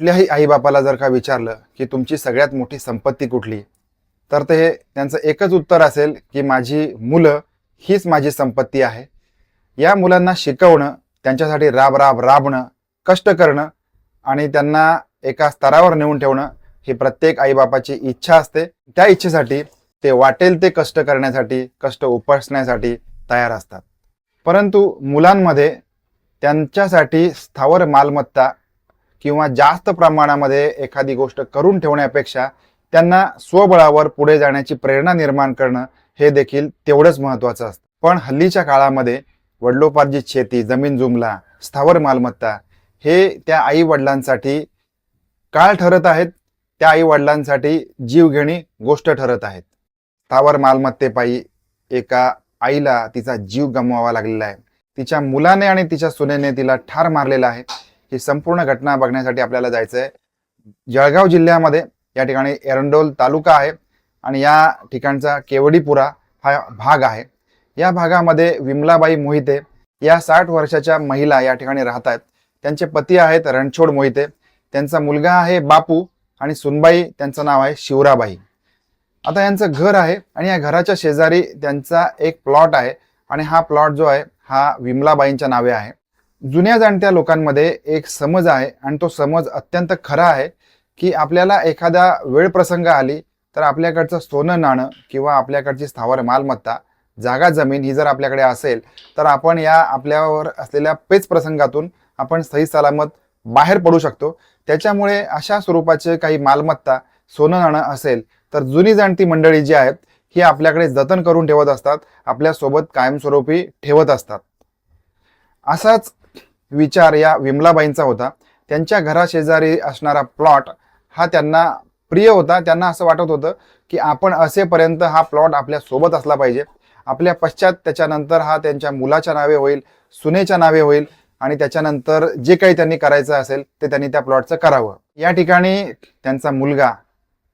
कुठल्याही आईबापाला जर का विचारलं की तुमची सगळ्यात मोठी संपत्ती कुठली तर ते त्यांचं एकच उत्तर असेल की माझी मुलं हीच माझी संपत्ती आहे. या मुलांना शिकवणं त्यांच्यासाठी राब राब राबणं कष्ट करणं आणि त्यांना एका स्तरावर नेऊन ठेवणं ही प्रत्येक आईबापाची इच्छा असते. त्या इच्छेसाठी ते वाटेल ते कष्ट करण्यासाठी कष्ट उपसण्यासाठी तयार असतात. परंतु मुलांमध्ये त्यांच्यासाठी स्थावर मालमत्ता किंवा जास्त प्रमाणामध्ये एखादी गोष्ट करून ठेवण्यापेक्षा त्यांना स्वबळावर पुढे जाण्याची प्रेरणा निर्माण करणं हे देखील तेवढंच महत्त्वाचं असतं. पण हल्लीच्या काळामध्ये वडिलोपार्जित शेती जमीन जुमला स्थावर मालमत्ता हे त्या आई वडिलांसाठी काळ ठरत आहेत. त्या आई वडिलांसाठी जीवघेणी गोष्ट ठरत आहेत. स्थावर मालमत्तेपायी एका आईला तिचा जीव गमवावा लागलेला आहे. तिच्या मुलाने आणि तिच्या सुनेने तिला ठार मारलेला आहे. ही संपूर्ण घटना बघण्यासाठी आपल्याला जायचं आहे जळगाव जिल्ह्यामध्ये या ठिकाणी एरंडोल तालुका आहे आणि या ठिकाणचा केवडीपुरा हा भाग आहे. या भागामध्ये विमलाबाई मोहिते या साठ वर्षाच्या महिला या ठिकाणी राहत आहेत त्यांचे पती आहेत रणछोड मोहिते. त्यांचा मुलगा आहे बापू आणि सुनबाई त्यांचं नाव आहे शिवराबाई. आता यांचं घर आहे आणि या घराच्या शेजारी त्यांचा एक प्लॉट आहे आणि हा प्लॉट जो आहे हा विमलाबाईंच्या नावे आहे. जुन्या जाणत्या लोकांमध्ये एक समज आहे आणि तो समज अत्यंत खरा आहे की आपल्याला एखादा वेळ प्रसंग आली तर आपल्याकडचं सोनं नाणं किंवा आपल्याकडची स्थावर मालमत्ता जागा जमीन ही जर आपल्याकडे असेल तर आपण या आपल्यावर असलेल्या पेच प्रसंगातून आपण सही सलामत बाहेर पडू शकतो. त्याच्यामुळे अशा स्वरूपाचे काही मालमत्ता सोनं नाणं असेल तर जुनी जाणती मंडळी जी आहेत ही आपल्याकडे जतन करून ठेवत असतात आपल्यासोबत कायमस्वरूपी ठेवत असतात. असाच विचार या विमलाबाईंचा होता. त्यांच्या घराशेजारी असणारा प्लॉट हा त्यांना प्रिय होता. त्यांना असं वाटत होतं की आपण असेपर्यंत हा प्लॉट आपल्यासोबत असला पाहिजे. आपल्या पश्चात त्याच्यानंतर हा त्यांच्या मुलाच्या नावे होईल सुनेच्या नावे होईल आणि त्याच्यानंतर जे काही त्यांनी करायचं असेल ते त्यांनी त्या प्लॉटचं करावं. या ठिकाणी त्यांचा मुलगा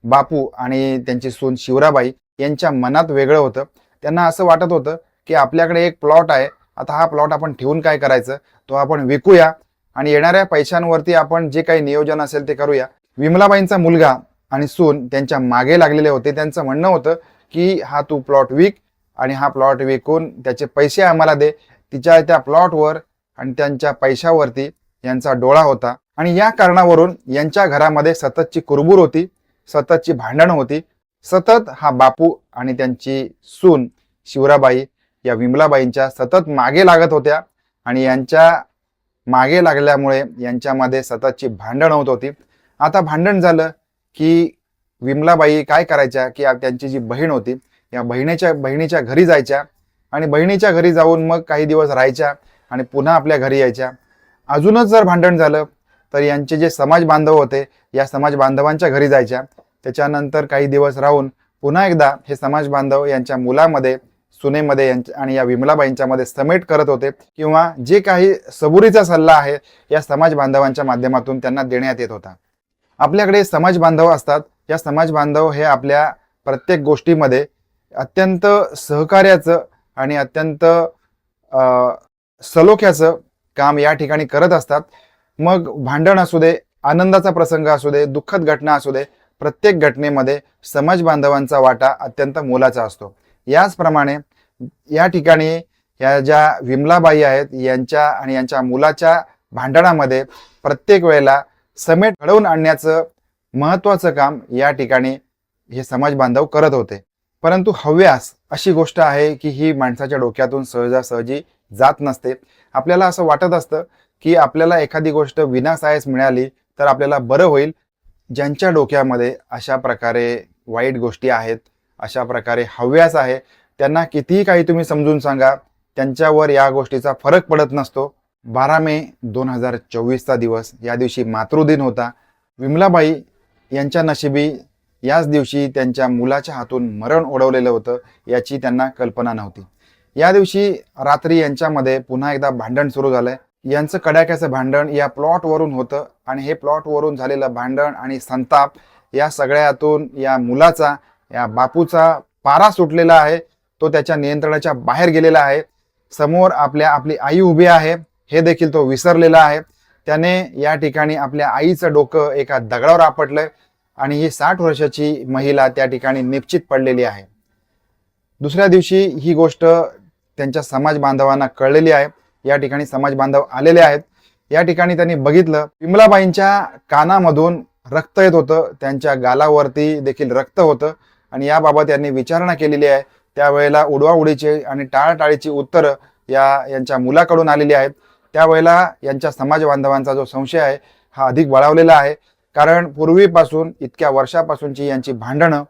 बापू आणि त्यांची सून शिवराबाई यांच्या मनात वेगळं होतं. त्यांना असं वाटत होतं की आपल्याकडे एक प्लॉट आहे. आता हा प्लॉट आपण ठेवून काय करायचं? तो आपण विकूया आणि येणाऱ्या पैशांवरती आपण जे काही नियोजन असेल ते करूया. विमलाबाईंचा मुलगा आणि सून त्यांच्या मागे लागलेले होते. त्यांचं म्हणणं होतं की हा तू प्लॉट विक आणि हा प्लॉट विकून त्याचे पैसे आम्हाला दे. तिच्या त्या प्लॉटवर आणि त्यांच्या पैशावरती यांचा डोळा होता. आणि या कारणावरून यांच्या घरामध्ये सततची कुरबूर होती सततची भांडणं होती. सतत हा बापू आणि त्यांची सून शिवराबाई या विमलाबाईंच्या सतत मागे लागत होत्या आणि यांच्या मागे लागल्यामुळे यांच्यामध्ये सततची भांडण होत होती. आता भांडण झालं की विमलाबाई काय करायच्या की त्यांची जी बहीण होती या बहिणीच्या बहिणीच्या घरी जायच्या आणि बहिणीच्या घरी जाऊन मग काही दिवस राहायच्या आणि पुन्हा आपल्या घरी यायच्या. अजूनच जर भांडण झालं तर यांचे जे समाज बांधव होते या समाज बांधवांच्या घरी जायच्या. त्याच्यानंतर काही दिवस राहून पुन्हा एकदा हे समाज बांधव यांच्या मुलामध्ये सुनेमध्ये यांच्या आणि या विमलाबाईंच्यामध्ये समेट करत होते किंवा जे काही सबुरीचा सल्ला आहे या समाज बांधवांच्या माध्यमातून त्यांना देण्यात येत होता. आपल्याकडे समाज बांधव असतात. या समाज बांधव हे आपल्या प्रत्येक गोष्टीमध्ये अत्यंत सहकार्याचं आणि अत्यंत सलोख्याचं काम या ठिकाणी करत असतात. मग भांडण असू दे आनंदाचा प्रसंग असू दे दुःखद घटना असू दे प्रत्येक घटनेमध्ये समाज बांधवांचा वाटा अत्यंत मोलाचा असतो. याचप्रमाणे या ठिकाणी या ज्या विमलाबाई आहेत यांच्या आणि यांच्या मुलाच्या भांडणामध्ये प्रत्येक वेळेला समेट घडवून आणण्याचं महत्त्वाचं काम या ठिकाणी हे समाज बांधव करत होते. परंतु हव्यास अशी गोष्ट आहे की ही माणसाच्या डोक्यातून सहजासहजी जात नसते. आपल्याला असं वाटत असतं की आपल्याला एखादी गोष्ट विनासायस मिळाली तर आपल्याला बरं होईल. ज्यांच्या डोक्यामध्ये अशा प्रकारे वाईट गोष्टी आहेत अशा प्रकारे हव्यास आहे. त्यांना कितीही काही तुम्ही समजून सांगा त्यांच्यावर या गोष्टीचा फरक पडत नसतो. बारा मे दोन हजार चोवीसचा दिवस या दिवशी मातृदिन होता. विमलाबाई यांच्या नशिबी याच दिवशी त्यांच्या मुलाच्या हातून मरण ओढवलेलं होतं याची त्यांना कल्पना नव्हती. या दिवशी रात्री यांच्यामध्ये पुन्हा एकदा भांडण सुरू झालंय. यांचं कडाक्याचं भांडण या प्लॉटवरून होतं आणि हे प्लॉटवरून झालेलं भांडण आणि संताप या सगळ्यातून या मुलाचा या बापूचा पारा सुटलेला आहे. तो त्याच्या नियंत्रणाच्या बाहेर गेलेला आहे. समोर आपल्या आपली आई उभी आहे. हे देखील तो विसरलेला आहे. त्याने या ठिकाणी आपल्या आईचं डोकं एका दगडावर आपटलंय आणि ही साठ वर्षाची महिला त्या ठिकाणी निश्चित पडलेली आहे. दुसऱ्या दिवशी ही गोष्ट त्यांच्या समाज बांधवांना कळलेली आहे. या ठिकाणी समाज बांधव आलेले आहेत. या ठिकाणी त्यांनी बघितलं विमलाबाईंच्या कानामधून रक्त येत होतं. त्यांच्या गालावरती देखील रक्त होतं. आणि याबाबत यांनी विचारणा केलेली आहे. त्यावेळेला उडवाउडीचे आणि टाळाटाळीची उत्तरं या यांच्या मुलाकडून आलेली आहेत. त्यावेळेला यांच्या समाज बांधवांचा जो संशय आहे हा अधिक बळावलेला आहे. कारण पूर्वीपासून इतक्या वर्षापासूनची यांची भांडणं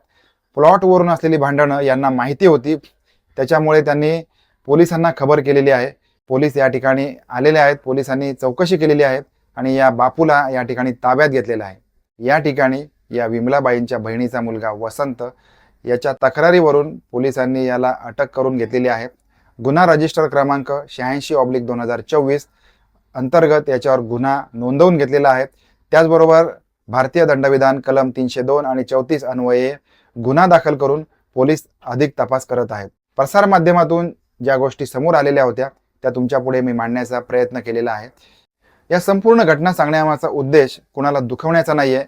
प्लॉटवरून असलेली भांडणं यांना माहिती होती. त्याच्यामुळे त्यांनी पोलिसांना खबर केलेली आहे. पोलीस या ठिकाणी आलेले आहेत. पोलिसांनी चौकशी केलेली आहे आणि या बापूला या ठिकाणी ताब्यात घेतलेलं आहे. या ठिकाणी या विमलाबाईंच्या बहिणीचा मुलगा वसंत याच्या तक्रारीवरून पोलिसांनी याला अटक करून घेतलेली आहे. गुन्हा रजिस्टर क्रमांक शहाऐंशी ऑब्लिक दोन हजार चोवीस अंतर्गत याच्यावर गुन्हा नोंदवून घेतलेला आहे. त्याचबरोबर भारतीय दंडविधान कलम तीनशे दोन आणि चौतीस अन्वये गुन्हा दाखल करून पोलीस अधिक तपास करत आहेत. प्रसारमाध्यमातून ज्या गोष्टी समोर आलेल्या होत्या त्या तुमच्यापुढे मी मांडण्याचा प्रयत्न केलेला आहे. या संपूर्ण घटना सांगण्यामागचा उद्देश कुणाला दुखवण्याचा नाही आहे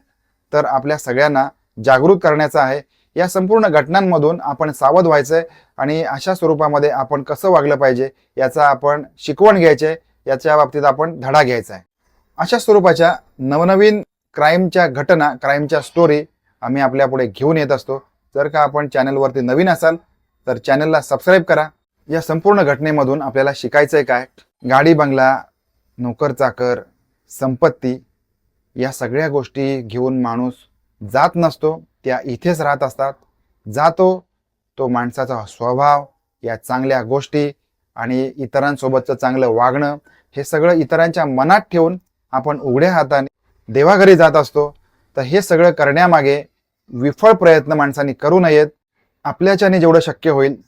तर आपल्या सगळ्यांना जागृत करण्याचा आहे. या संपूर्ण घटनांमधून आपण सावध व्हायचंय आणि अशा स्वरूपामध्ये आपण कसं वागलं पाहिजे याचा आपण शिकवण घ्यायचे याच्या बाबतीत आपण धडा घ्यायचा आहे अशा स्वरूपाच्या नवनवीन क्राईमच्या घटना क्राईमच्या स्टोरी आम्ही आपल्यापुढे घेऊन येत असतो. जर का आपण चॅनलवरती नवीन असाल तर चॅनलला सबस्क्राईब करा. या संपूर्ण घटनेमधून आपल्याला शिकायचं आहे काय? गाडी बंगला नोकर चाकर संपत्ती या सगळ्या गोष्टी घेऊन माणूस जात नसतो त्या इथेच राहत असतात. जातो तो माणसाचा स्वभाव या चांगल्या गोष्टी आणि इतरांसोबतचं चांगलं वागणं हे सगळं इतरांच्या मनात ठेवून आपण उघड्या हाताने देवाघरी जात असतो. तर हे सगळं करण्यामागे विफळ प्रयत्न माणसांनी करू नयेत. आपल्याच्याने जेवढं शक्य होईल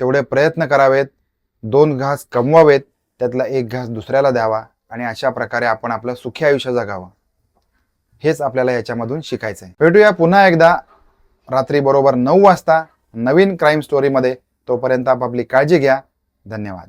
तेवढे प्रयत्न करावेत. दोन घास कमवावेत त्यातला एक घास दुसऱ्याला द्यावा आणि अशा प्रकारे आपण आपलं सुखी आयुष्य जगावं. हेच आपल्याला याच्यामधून शिकायचं आहे भेटूया पुन्हा एकदा रात्री बरोबर नऊ वाजता नवीन क्राईम स्टोरीमध्ये तोपर्यंत आपापली काळजी घ्या. धन्यवाद.